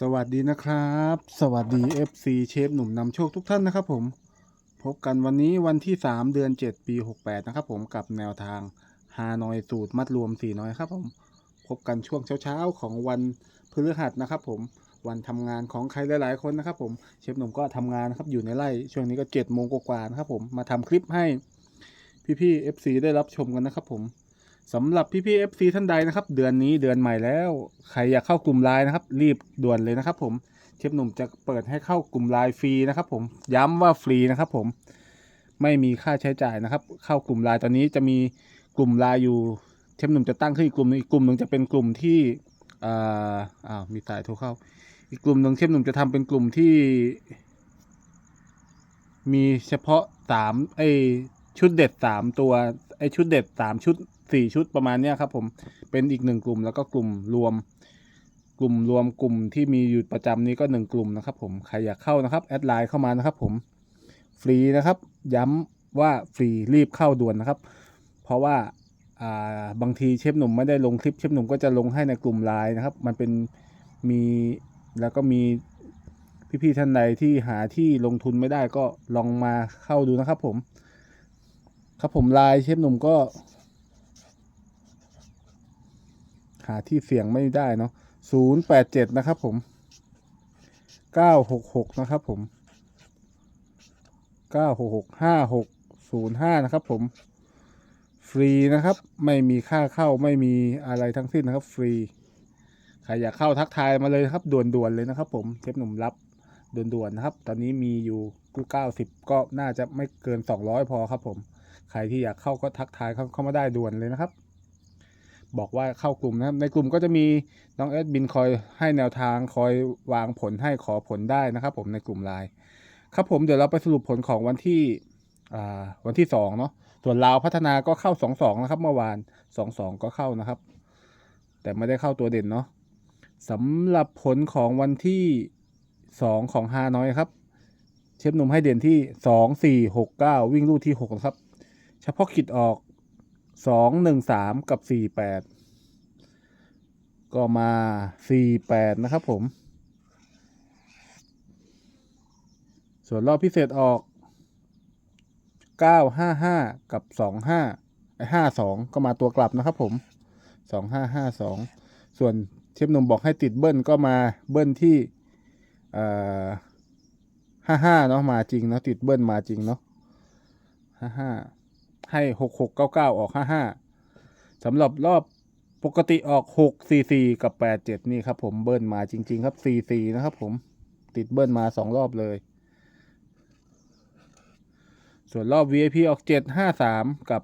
สวัสดีนะครับ สวัสดี FC เชฟหนุ่มนำโชคทุกท่านนะครับผม พบกันวันนี้วันที่ 3 เดือน 7 ปี 68 นะครับผมกับแนวทางฮานอยสูตรมัดรวม4น้อยครับผมพบกันช่วงเช้าๆ ของวันพฤหัสนะครับผมวันทำงานของใครหลายๆคนนะครับผมเชฟหนุ่มก็ทำงานนะครับอยู่ในไร่ช่วงนี้ก็7โมงกว่าๆนะครับผมมาทำคลิปให้พี่ๆ FC ได้รับชมกันนะครับผม สำหรับพี่ๆ FC ท่านใดนะครับ เดือนนี้เดือนใหม่แล้ว ใครอยากเข้ากลุ่มไลน์นะครับ รีบด่วนเลยนะครับ ผมเชฟหนุ่มจะเปิดให้เข้ากลุ่มไลน์ฟรีนะครับ ผมย้ำว่าฟรีนะครับ ผมไม่มีค่าใช้จ่ายนะครับ เข้ากลุ่มไลน์ตอนนี้จะมีกลุ่มไลน์อยู่เชฟหนุ่มจะตั้งขึ้นอีกกลุ่มหนึงอีกกลุ่มหนึ่งจะเป็นกลุ่มที่อ่าอ้าวมีสายโทรเข้า อีกกลุ่มหนึ่งเชฟหนุ่มจะทำเป็นกลุ่มที่ มีเฉพาะสามไอชุดเด็ดสามตัวไอชุดเด็ดสามชุด สี่ชุดประมาณเนี้ยครับผมเป็นอีกหนึ่งกลุ่มแล้วก็กลุ่มรวม กลุ่มรวมกลุ่มที่มีอยู่ประจำนี้ก็หนึ่งกลุ่มนะครับผมใครอยากเข้านะครับแอดไลน์เข้ามานะครับผมฟรีนะครับ ย้ำว่าฟรีรีบเข้าด่วนนะครับ เพราะว่าบางทีเชฟหนุ่มไม่ได้ลงคลิปเชฟหนุ่มก็จะลงให้ในกลุ่มไลน์นะครับ มันเป็นมีแล้วก็มีพี่ๆท่านใดที่หาที่ลงทุนไม่ได้ก็ลองมาเข้าดูนะครับผม ครับผมไลน์เชฟหนุ่มก็ หาที่เสี่ยงไม่ได้เนาะศูนย์แปดเจ็ดนะครับผมเก้าหกหกนะครับผมเก้าหกหกห้าหกศูนย์ห้านะครับผม ฟรีนะครับ ไม่มีค่าเข้าไม่มีอะไรทั้งสิ้นนะครับ ฟรีใครอยากเข้าทักทายมาเลยครับด่วนๆเลยนะครับ ผมเชฟหนุ่มรับด่วนๆนะครับ ตอนนี้มีอยู่เก้าสิบก็น่าจะไม่เกินสองร้อยพอครับผม ใครที่อยากเข้าก็ทักทายเข้ามาได้ด่วนเลยนะครับ บอกว่าเข้ากลุ่มนะครับในกลุ่มก็จะมีน้องแอดบินคอยให้แนวทางคอยวางผลให้ขอผลได้นะครับผมในกลุ่มไลน์ครับผมเดี๋ยวเราไปสรุปผลของวันที่วันที่สองเนาะส่วนลาวพัฒนาก็เข้าสองสองนะครับ เมื่อวานสองสองก็เข้านะครับ แต่ไม่ได้เข้าตัวเด่นเนาะสำหรับผลของวันที่สองของฮาน้อยครับ เชฟหนุ่มให้เด่นที่สองสี่หกเก้าวิ่งลู่ที่หกนะครับ เฉพาะกิจออก สองหนึ่งสามกับสี่แปดก็มาสี่แปดนะครับผม ส่วนรอบพิเศษออกเก้าห้าห้ากับสองห้าไอห้าสองก็มาตัวกลับนะครับผมสองห้าห้าสองส่วนเชฟหนุ่มบอกให้ติดเบิ้ลก็มาเบิ้ลที่ห้าห้าเนาะมาจริงเนาะติดเบิ้ลมาจริงเนาะห้าห้า ให้หกหกเก้าเก้าออกห้าห้าสำหรับรอบปกติออกหกสี่สี่กับแปดเจ็ดนี่ครับผมเบิ้ลมาจริง ๆ ครับสี่สี่นะครับผมติดเบิ้ลมาสองรอบเลย ส่วนรอบ VIP ออกเจ็ดห้าสามกับ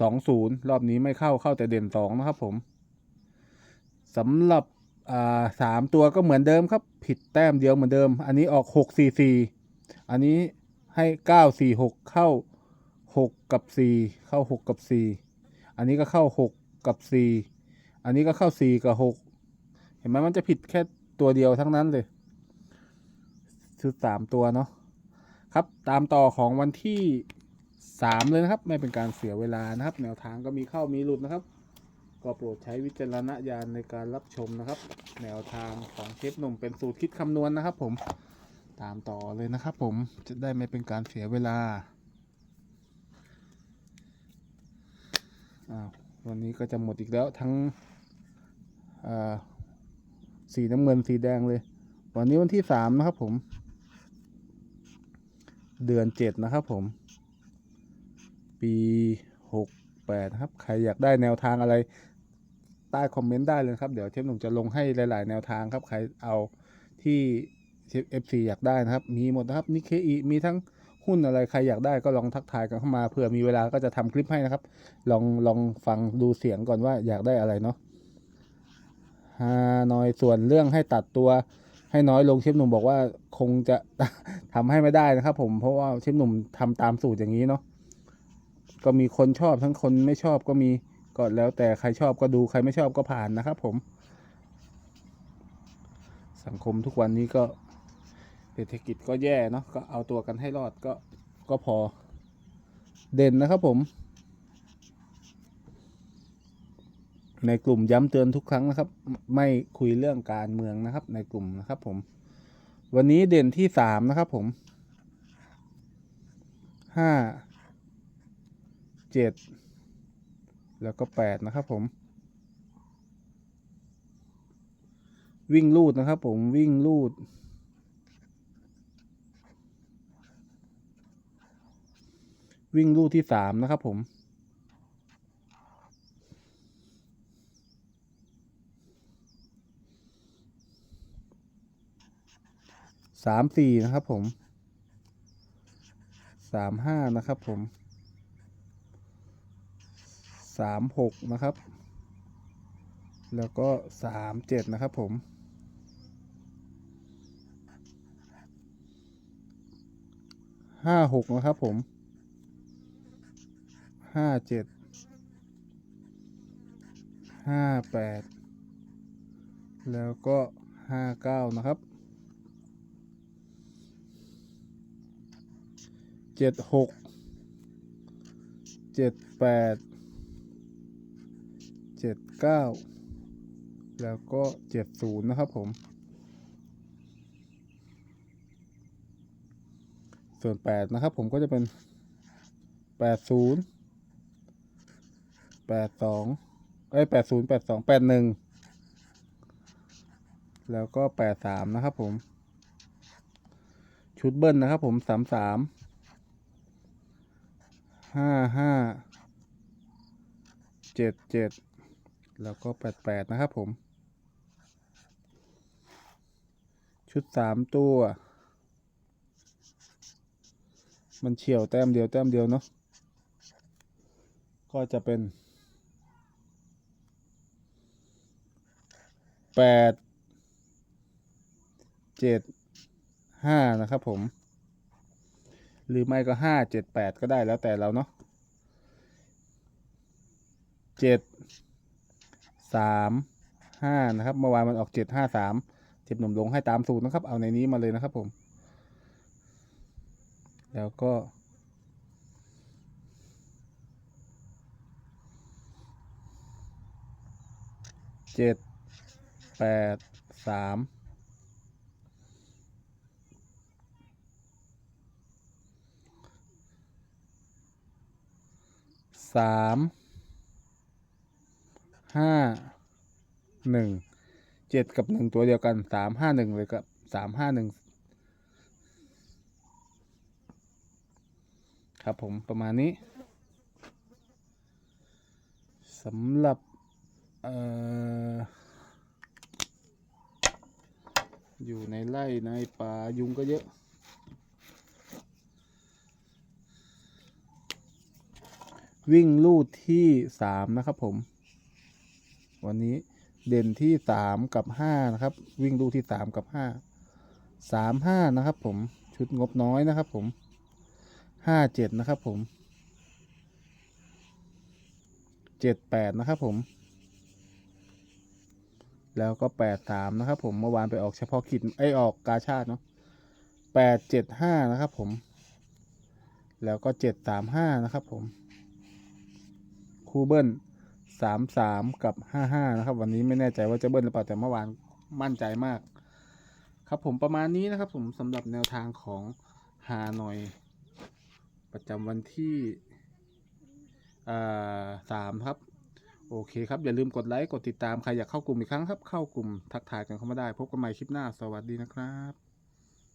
สองศูนย์รอบนี้ไม่เข้าเข้าแต่เด่นสองนะครับผมสำหรับสามตัวก็เหมือนเดิมครับ ผิดแต้มเดียวเหมือนเดิม อันนี้ออกหกสี่สี่อันนี้ ให้เก้าสี่หกเข้าหกกับสี่เข้าหกกับสี่อันนี้ก็เข้าหกกับสี่อันนี้ก็เข้าสี่กับหกเห็นไหมมันจะผิดแค่ตัวเดียวทั้งนั้นเลยคือสามตัวเนาะครับตามต่อของวันที่สามเลยนะครับ ไม่เป็นการเสียเวลานะครับ แนวทางก็มีเข้ามีหลุดนะครับ ก็โปรดใช้วิจารณญาณในการรับชมนะครับ แนวทางของเชฟหนุ่มเป็นสูตรคิดคำนวณนะครับผม ตามต่อเลยนะครับผมจะได้ไม่เป็นการเสียเวลาอ้าววันนี้ก็จะหมดอีกแล้วทั้งสีน้ำเงินสีแดงเลย วันนี้วันที่สามนะครับผม เดือนเจ็ดนะครับผม ปีหกแปดครับ ใครอยากได้แนวทางอะไร ใต้คอมเมนต์ได้เลยครับ เดี๋ยวเทปหนุ่มจะลงให้หลาย ๆ แนวทางครับ ใครเอาที่ FC อยากได้นะครับ มีหมดนะครับนิเคอีมีทั้งหุ้นอะไรใครอยากได้ก็ลองทักทายกันเข้ามาเผื่อมีเวลาก็จะทำคลิปให้นะครับ ลองลองฟังดูเสียงก่อนว่าอยากได้อะไรเนาะฮานอยส่วนเรื่องให้ตัดตัวให้น้อยลงเชฟหนุ่มบอกว่าคงจะทำให้ไม่ได้นะครับ ผมเพราะว่าเชฟหนุ่มทำตามสูตรอย่างนี้เนาะก็มีคนชอบทั้งคนไม่ชอบก็มีก็แล้วแต่ใครชอบก็ดูใครไม่ชอบก็ผ่านนะครับ ผม สังคมทุกวันนี้ก็ เศรษฐกิจก็แย่เนาะก็เอาตัวกันให้รอดก็ก็พอเด่นนะครับผม ในกลุ่มย้ำเตือนทุกครั้งนะครับ ไม่คุยเรื่องการเมืองนะครับ ในกลุ่มนะครับผม วันนี้เด่นที่สามนะครับผมห้าเจ็ดแล้วก็แปดนะครับผม วิ่งลูดนะครับผมวิ่งลูด วิ่งลูดที่สามนะครับผม สามสี่นะครับผม สามห้านะครับผม สามหกนะครับ แล้วก็สามเจ็ดนะครับผมห้าหกนะครับผม ห้าเจ็ดห้าแปดแล้วก็ห้าเก้านะครับเจ็ดหกเจ็ดแปดเจ็ดเก้าแล้วก็เจ็ดศูนย์นะครับผม ส่วนแปดนะครับผมก็จะเป็นแปดศูนย์ แปดสองเอ้แปดศูนย์แปดสองแปดหนึ่งแล้วก็แปดสามนะครับผม ชุดเบิ้ลนะครับผมสามสามห้าห้าเจ็ดเจ็ดแล้วก็แปดแปดนะครับผม ชุดสามตัว มันเฉียวแต้มเดียวแต้มเดียวเนาะก็จะเป็น แปดเจ็ดห้านะครับผม หรือไม่ก็ห้าเจ็ดแปดก็ได้แล้วแต่เราเนาะเจ็ดสามห้านะครับเมื่อวานมันออกเจ็ดห้าสามเจ็บหนุ่มลงให้ตามสูตรนะครับ เอาในนี้มาเลยนะครับผม แล้วก็เจ็ด แปดสามสามห้าหนึ่งเจ็ดกับหนึ่งตัวเดียวกันสามห้าหนึ่งเลยกับสามห้าหนึ่งครับผมประมาณนี้สำหรับเอ่อ อยู่ในไร่ในป่ายุงก็เยอะ วิ่งลูดที่สามนะครับผม วันนี้เด่นที่สามกับห้านะครับ วิ่งลูดที่สามกับห้าสามห้านะครับผมชุดงบน้อยนะครับผมห้าเจ็ดนะครับผมเจ็ดแปดนะครับผม แล้วก็แปดสามนะครับผมเมื่อวานไปออกเฉพาะกิจไอออกกาชาติเนาะแปดเจ็ดห้านะครับผม แล้วก็เจ็ดสามห้านะครับผมคูเบิลสามสามกับห้าห้านะครับ วันนี้ไม่แน่ใจว่าจะเบิ้ลหรือเปล่าแต่เมื่อวานมั่นใจมาก ครับผมประมาณนี้นะครับผมสำหรับแนวทางของฮานอย ประจำวันที่สามครับ โอเคครับ อย่าลืมกดไลค์ กดติดตาม ใครอยากเข้ากลุ่มอีกครั้งครับ เข้ากลุ่มทักทายกันเข้ามาได้ พบกันใหม่คลิปหน้า สวัสดีนะครับ